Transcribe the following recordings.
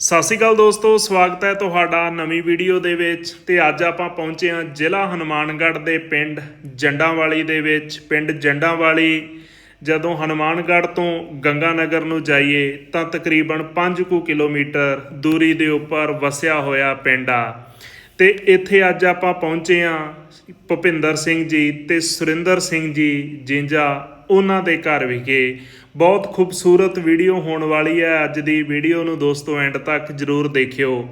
ਸਤਿ ਸ਼੍ਰੀ ਅਕਾਲ ਦੋਸਤੋ, ਸਵਾਗਤ ਹੈ ਤੁਹਾਡਾ ਨਵੀਂ ਵੀਡੀਓ ਦੇ ਵਿੱਚ ਤੇ ਅੱਜ ਆਪਾਂ ਪਹੁੰਚੇ ਹਾਂ ਜ਼ਿਲ੍ਹਾ ਹਨੂਮਾਨਗੜ੍ਹ ਦੇ ਪਿੰਡ ਜੰਡਾਂਵਾਲੀ ਦੇ ਵਿੱਚ। ਪਿੰਡ ਜੰਡਾਂਵਾਲੀ, ਜਦੋਂ ਹਨੂਮਾਨਗੜ੍ਹ ਤੋਂ ਗੰਗਾਨਗਰ ਨੂੰ ਜਾਈਏ ਤਾਂ ਤਕਰੀਬਨ 5 ਕੁ ਕਿਲੋਮੀਟਰ ਦੂਰੀ ਦੇ ਉੱਪਰ ਵਸਿਆ ਹੋਇਆ ਪਿੰਡ ਆ। ਤੇ ਇੱਥੇ ਅੱਜ ਆਪਾਂ ਪਹੁੰਚੇ ਹਾਂ ਭੁਪਿੰਦਰ ਸਿੰਘ ਜੀ ਤੇ ਸੁਰਿੰਦਰ ਸਿੰਘ ਜੀ ਜਿੰਜਾ ਉਹਨਾਂ ਦੇ ਘਰ ਵਿਖੇ। ਬਹੁਤ ਖੂਬਸੂਰਤ ਵੀਡੀਓ ਹੋਣ ਵਾਲੀ ਹੈ ਅੱਜ ਦੀ ਵੀਡੀਓ ਨੂੰ ਦੋਸਤੋ ਐਂਡ ਤੱਕ ਜਰੂਰ ਦੇਖਿਓ।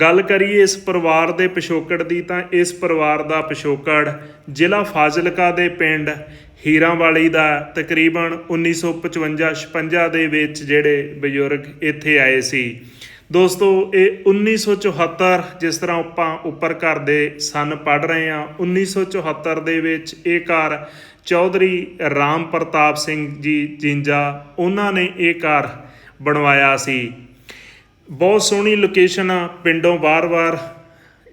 ਗੱਲ ਕਰੀਏ ਇਸ ਪਰਿਵਾਰ ਦੇ ਪਿਛੋਕੜ ਦੀ ਤਾਂ ਇਸ ਪਰਿਵਾਰ ਦਾ ਪਿਛੋਕੜ ਜ਼ਿਲ੍ਹਾ ਫਾਜ਼ਿਲਕਾ ਦੇ ਪਿੰਡ ਹੀਰਾਂਵਾਲੀ ਦਾ ਤਕਰੀਬਨ 1955-56 ਦੇ ਵਿੱਚ ਜਿਹੜੇ ਬਜ਼ੁਰਗ ਇੱਥੇ ਆਏ ਸੀ। ਦੋਸਤੋ, ਇਹ 1974 ਜਿਸ ਤਰ੍ਹਾਂ ਆਪਾਂ ਉੱਪਰ ਘਰ ਦੇ ਸਨ ਪੜ ਰਹੇ ਹਾਂ 1974 ਦੇ ਵਿੱਚ ਇਹ ਘਰ ਚੌਧਰੀ ਰਾਮ ਪ੍ਰਤਾਪ ਸਿੰਘ ਜੀ ਜਿੰਜਾ, ਉਹਨਾਂ ਨੇ ਇਹ ਘਰ ਬਣਵਾਇਆ ਸੀ। ਬਹੁਤ ਸੋਹਣੀ ਲੋਕੇਸ਼ਨ ਆ, ਪਿੰਡੋਂ ਬਾਰ-ਬਾਰ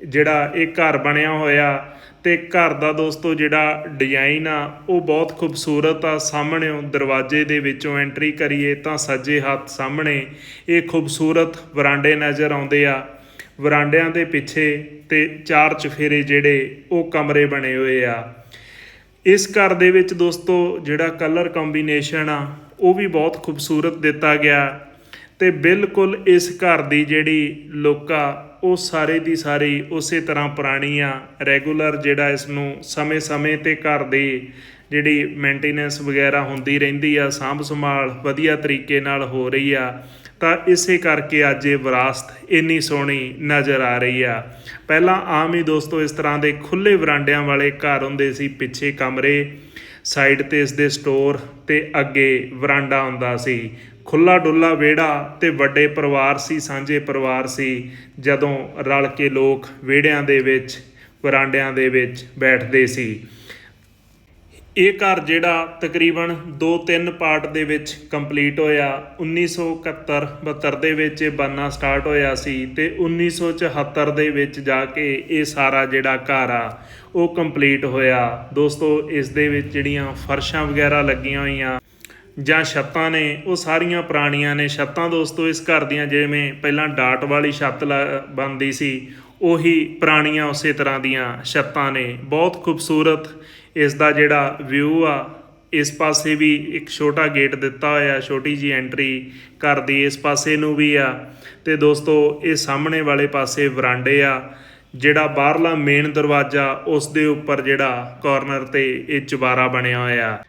ਜਿਹੜਾ ਇਹ ਘਰ ਬਣਿਆ ਹੋਇਆ ਤੇ ਘਰ ਦਾ ਦੋਸਤੋ ਜਿਹੜਾ ਡਿਜ਼ਾਈਨ ਆ, ਉਹ ਬਹੁਤ ਖੂਬਸੂਰਤ ਆ। ਸਾਹਮਣੇੋਂ ਦਰਵਾਜ਼ੇ ਦੇ ਵਿੱਚੋਂ ਐਂਟਰੀ ਕਰੀਏ ਤਾਂ ਸੱਜੇ ਹੱਥ ਸਾਹਮਣੇ ਇਹ ਖੂਬਸੂਰਤ ਵਰਾਂਡੇ ਨਜ਼ਰ ਆਉਂਦੇ ਆ। ਵਰਾਂਡਿਆਂ ਦੇ ਪਿੱਛੇ ਤੇ ਚਾਰ ਚਫੇਰੇ ਜਿਹੜੇ, ਉਹ ਕਮਰੇ ਬਣੇ ਹੋਏ ਆ। ਇਸ ਘਰ ਦੇ ਵਿੱਚ ਦੋਸਤੋ ਜਿਹੜਾ ਕਲਰ ਕੰਬੀਨੇਸ਼ਨ ਆ, ਉਹ ਵੀ ਬਹੁਤ ਖੂਬਸੂਰਤ ਦਿੱਤਾ ਗਿਆ। ਤੇ ਬਿਲਕੁਲ ਇਸ ਘਰ ਦੀ ਜਿਹੜੀ ਲੋਕਾ, ਉਹ ਸਾਰੇ ਦੀ ਸਾਰੀ ਉਸੇ ਤਰ੍ਹਾਂ ਪੁਰਾਣੀ ਆ ਰੈਗੂਲਰ ਜਿਹੜਾ ਇਸ ਨੂੰ ਸਮੇਂ-ਸਮੇਂ ਤੇ ਘਰ ਦੀ ਜਿਹੜੀ ਮੇਨਟੇਨੈਂਸ ਵਗੈਰਾ ਹੁੰਦੀ ਰਹਿੰਦੀ ਆ ਸਾਂਭ ਸੰਭਾਲ ਵਧੀਆ ਤਰੀਕੇ ਨਾਲ ਹੋ ਰਹੀ ਆ, ਤਾਂ ਇਸੇ ਕਰਕੇ ਅੱਜ ਇਹ ਵਿਰਾਸਤ ਇੰਨੀ ਸੋਹਣੀ ਨਜ਼ਰ ਆ ਰਹੀ ਆ। ਪਹਿਲਾਂ ਆਮ ਹੀ ਦੋਸਤੋ ਇਸ ਤਰ੍ਹਾਂ ਦੇ ਖੁੱਲੇ ਵਰਾਂਡਿਆਂ ਵਾਲੇ ਘਰ ਹੁੰਦੇ ਸੀ, ਪਿੱਛੇ ਕਮਰੇ ਸਾਈਡ ਤੇ ਇਸ ਦੇ ਸਟੋਰ ਤੇ ਅੱਗੇ ਵਰਾਂਡਾ ਹੁੰਦਾ ਸੀ। ਖੁੱਲਾ ਡੁੱਲਾ ਵਿਹੜਾ ਤੇ ਵੱਡੇ ਪਰਿਵਾਰ ਸੀ, ਸਾਂਝੇ ਪਰਿਵਾਰ ਸੀ। ਜਦੋਂ ਰਲ ਕੇ ਲੋਕ ਵਿਹੜਿਆਂ ਦੇ ਵਿੱਚ, ਵਰਾਂਡਿਆਂ ਦੇ ਵਿੱਚ ਬੈਠਦੇ ਸੀ। ਇਹ ਘਰ ਜਿਹੜਾ ਤਕਰੀਬਨ 2-3 ਪਾਰਟ ਦੇ ਵਿੱਚ ਕੰਪਲੀਟ ਹੋਇਆ 1971 72 ਦੇ ਵਿੱਚ ਇਹ ਬਣਨਾ ਸਟਾਰਟ ਹੋਇਆ ਸੀ ਤੇ 1974 ਦੇ ਵਿੱਚ ਜਾ ਕੇ ਇਹ ਸਾਰਾ ਜਿਹੜਾ ਘਰ ਆ, ਉਹ ਕੰਪਲੀਟ ਹੋਇਆ। ਦੋਸਤੋ, ਇਸ ਦੇ ਵਿੱਚ ਜਿਹੜੀਆਂ ਫਰਸ਼ਾਂ ਵਗੈਰਾ ਲੱਗੀਆਂ ਹੋਈਆਂ ਜਾਂ ਛੱਤਾਂ ਨੇ, ਉਹ ਸਾਰੀਆਂ ਪੁਰਾਣੀਆਂ ਨੇ। ਛੱਤਾਂ ਦੋਸਤੋ, ਇਸ ਘਰ ਦੀਆਂ ਜਿਵੇਂ ਪਹਿਲਾਂ ਡਾਟ ਵਾਲੀ ਛੱਤ ਬਣਦੀ ਸੀ, ਉਹੀ ਪੁਰਾਣੀਆਂ ਉਸੇ ਤਰ੍ਹਾਂ ਦੀਆਂ ਛੱਤਾਂ ਨੇ। ਬਹੁਤ ਖੂਬਸੂਰਤ ਇਸ ਦਾ ਜਿਹੜਾ ਵਿਊ ਆ, ਇਸ ਪਾਸੇ ਵੀ ਇੱਕ ਛੋਟਾ ਗੇਟ ਦਿੱਤਾ ਹੋਇਆ, ਛੋਟੀ ਜੀ ਐਂਟਰੀ ਘਰ ਦੀ ਇਸ ਪਾਸੇ ਨੂੰ ਵੀ ਆ। ਤੇ ਦੋਸਤੋ, ਇਹ ਸਾਹਮਣੇ ਵਾਲੇ ਪਾਸੇ ਵਰਾਂਡੇ ਆ, ਜਿਹੜਾ ਬਾਹਰਲਾ ਮੇਨ ਦਰਵਾਜ਼ਾ, ਉਸ ਦੇ ਉੱਪਰ ਜਿਹੜਾ ਕਾਰਨਰ ਤੇ ਇਹ ਚੁਬਾਰਾ ਬਣਿਆ ਹੋਇਆ।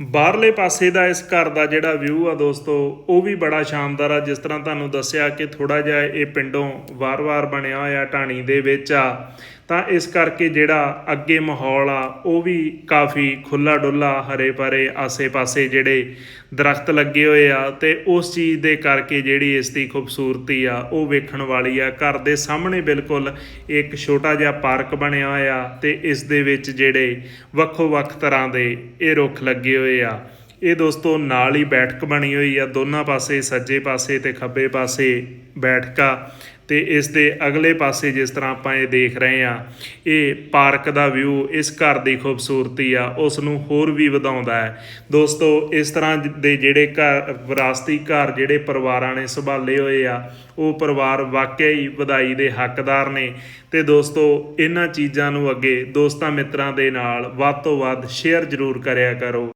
ਬਾਹਰਲੇ ਪਾਸੇ ਦਾ ਇਸ ਘਰ ਦਾ ਜਿਹੜਾ ਵਿਊ ਆ ਦੋਸਤੋ, ਉਹ ਵੀ ਬੜਾ ਸ਼ਾਨਦਾਰ ਆ। ਜਿਸ ਤਰ੍ਹਾਂ ਤੁਹਾਨੂੰ ਦੱਸਿਆ ਕਿ ਥੋੜਾ ਜਿਹਾ ਇਹ ਪਿੰਡੋਂ ਵਾਰ-ਵਾਰ ਬਣਿਆ ਹੋਇਆ ਟਾਣੀ ਦੇ ਵਿੱਚ ਆ। ਤਾਂ ਇਸ ਕਰਕੇ ਜਿਹੜਾ ਅੱਗੇ ਮਾਹੌਲ ਆ, ਉਹ ਵੀ ਕਾਫੀ ਖੁੱਲਾ ਡੁੱਲਾ ਹਰੇ ਭਰੇ ਆਸੇ-ਪਾਸੇ ਜਿਹੜੇ ਦਰਖਤ ਲੱਗੇ ਹੋਏ ਆ ਤੇ ਉਸ ਚੀਜ਼ ਦੇ ਕਰਕੇ ਜਿਹੜੀ ਇਸ ਦੀ ਖੂਬਸੂਰਤੀ ਆ, ਉਹ ਵੇਖਣ ਵਾਲੀ ਆ। ਘਰ ਦੇ ਸਾਹਮਣੇ ਬਿਲਕੁਲ ਇੱਕ ਛੋਟਾ ਜਿਹਾ ਪਾਰਕ ਬਣਿਆ ਹੋਇਆ ਤੇ ਇਸ ਦੇ ਵਿੱਚ ਜਿਹੜੇ ਵੱਖੋ-ਵੱਖ ਤਰ੍ਹਾਂ ਦੇ ਇਹ ਰੁੱਖ ਲੱਗੇ ਹੋਏ ਆ। ਇਹ ਦੋਸਤੋ ਨਾਲ ਹੀ ਬੈਠਕ ਬਣੀ ਹੋਈ ਆ, ਦੋਨਾਂ ਪਾਸੇ ਸੱਜੇ ਪਾਸੇ ਤੇ ਖੱਬੇ ਪਾਸੇ ਬੈਠਕਾ ਤੇ ਇਸ ਦੇ ਅਗਲੇ ਪਾਸੇ ਜਿਸ ਤਰ੍ਹਾਂ ਆਪਾਂ ਇਹ ਦੇਖ ਰਹੇ ਆ ਇਹ ਪਾਰਕ ਦਾ ਵਿਊ, ਇਸ ਘਰ ਦੀ ਖੂਬਸੂਰਤੀ ਆ ਉਸ ਨੂੰ ਹੋਰ ਵੀ ਵਧਾਉਂਦਾ ਹੈ। ਦੋਸਤੋ, ਇਸ ਤਰ੍ਹਾਂ ਦੇ ਜਿਹੜੇ ਘਰ, ਵਿਰਾਸਤੀ ਘਰ ਜਿਹੜੇ ਪਰਿਵਾਰਾਂ ਨੇ ਸੰਭਾਲੇ ਹੋਏ ਆ, ਉਹ ਪਰਿਵਾਰ ਵਾਕਿਆ ਹੀ ਵਧਾਈ ਦੇ ਹੱਕਦਾਰ ਨੇ। ਤੇ ਦੋਸਤੋ, ਇਹਨਾਂ ਚੀਜ਼ਾਂ ਨੂੰ ਅੱਗੇ ਦੋਸਤਾਂ ਮਿੱਤਰਾਂ ਦੇ ਨਾਲ ਵੱਧ ਤੋਂ ਵੱਧ ਸ਼ੇਅਰ ਜ਼ਰੂਰ ਕਰਿਆ ਕਰੋ।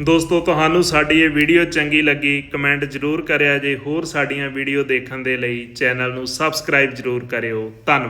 ਦੋਸਤੋ, ਤੁਹਾਨੂੰ ਸਾਡੀ ਇਹ ਵੀਡੀਓ ਚੰਗੀ ਲੱਗੀ, ਕਮੈਂਟ ਜ਼ਰੂਰ ਕਰਿਆ ਜੇ ਹੋਰ ਸਾਡੀਆਂ ਵੀਡੀਓ ਦੇਖਣ ਦੇ ਲਈ ਚੈਨਲ ਨੂੰ ਸਬਸਕ੍ਰਾਈਬ ਜ਼ਰੂਰ ਕਰਿਓ। ਧੰਨਵਾਦ।